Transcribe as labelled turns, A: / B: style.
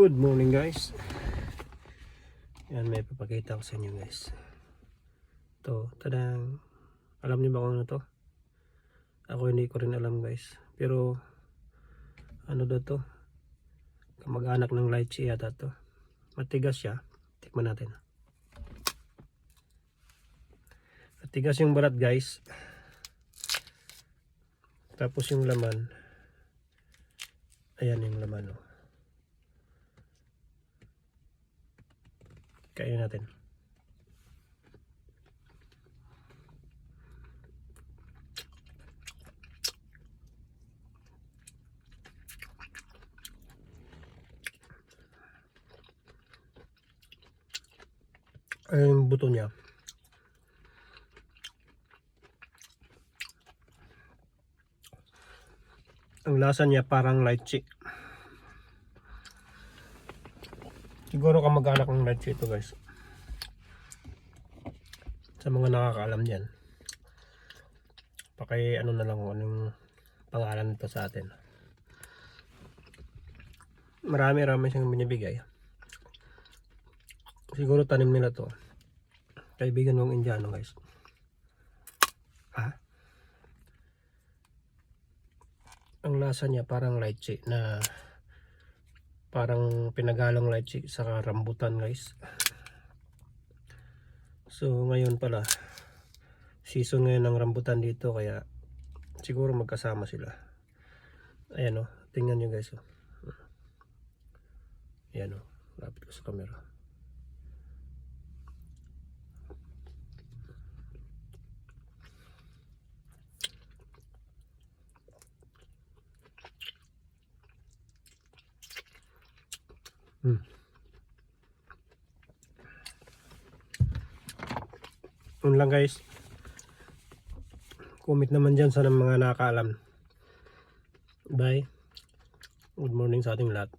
A: Good morning guys. Yan, may papakita ko sa inyo guys. To, tadang. Alam niyo ba kung ano to? Ako hindi ko rin alam guys. Pero, ano daw to? Kamag-anak ng lychee yata to. Matigas siya. Tikman natin. Matigas yung balat guys. Tapos yung laman. Ayan yung laman oh. Kain natin. Ay, yung buto niya. Ang lasa niya parang lychee. Siguro kamag-anak ng lychee ito guys. Sa mga nakakaalam diyan. Paki ano na lang anong pangalan nito sa atin. Marami-rami siyang binibigay. Siguro tanim nila to. Kaibigan ng Indiano guys. Ha? Ang lasa niya parang lychee na parang pinagalong lychee sa rambutan guys. So ngayon pala season ngayon ng rambutan dito kaya siguro magkasama sila. Ayan o, tingnan nyo guys o. Ayan o, lapit ko sa camera. Hmm. Yun lang guys. Comment naman dyan sa mga nakakaalam. Bye. Good morning sa ating lahat.